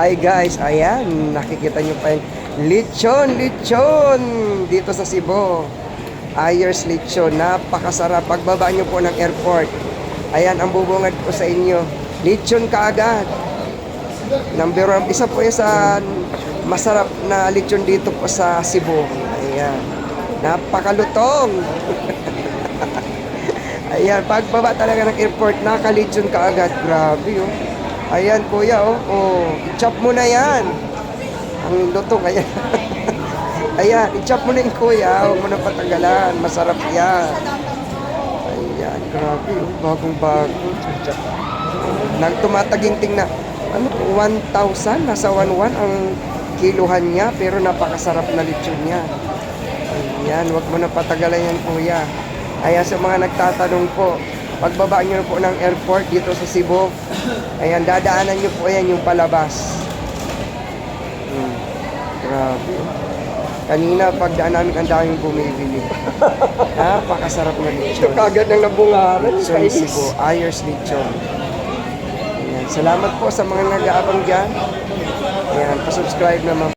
Ay guys, ayan, nakikita nyo pa yung lechon, lechon dito sa Cebu. Ayers lechon, napakasarap. Pagbaba nyo po ng airport, ayan ang bubungad ko sa inyo. Lechon kaagad. Number one, isa po yan sa masarap na lechon dito po sa Cebu. Ayan, napakalutong. Ayan, pagbaba talaga ng airport, nakalitsyon ka agad. Grabe, oh. Ayan, kuya, oh. Oh, i-chop mo na yan. Ang lutong, ayan. ayan, i-chop mo na yung kuya. Huwag mo na patanggalan. Masarap yan. Ayan, grabe, oh. Bagong bago. Nang tumataginting na, ano po, 1,000? Nasa 1,1 ang kiluhan niya, pero napakasarap na lechon niya. Ayan, wag mo na patagalan yan, kuya. Ayan, sa mga nagtatanong po, pagbaba nyo po ng airport dito sa Cebu, ayan, dadaanan nyo po yan yung palabas. Hmm, grabe. Kanina, pagdaan namin, ang daming bumibili. Napakasarap na lechon. Kagad ng nabungaran. Lechon Cebu, Ayers Lechon. Ayan, salamat po sa mga nag-aabang dyan. Ayan, pasubscribe naman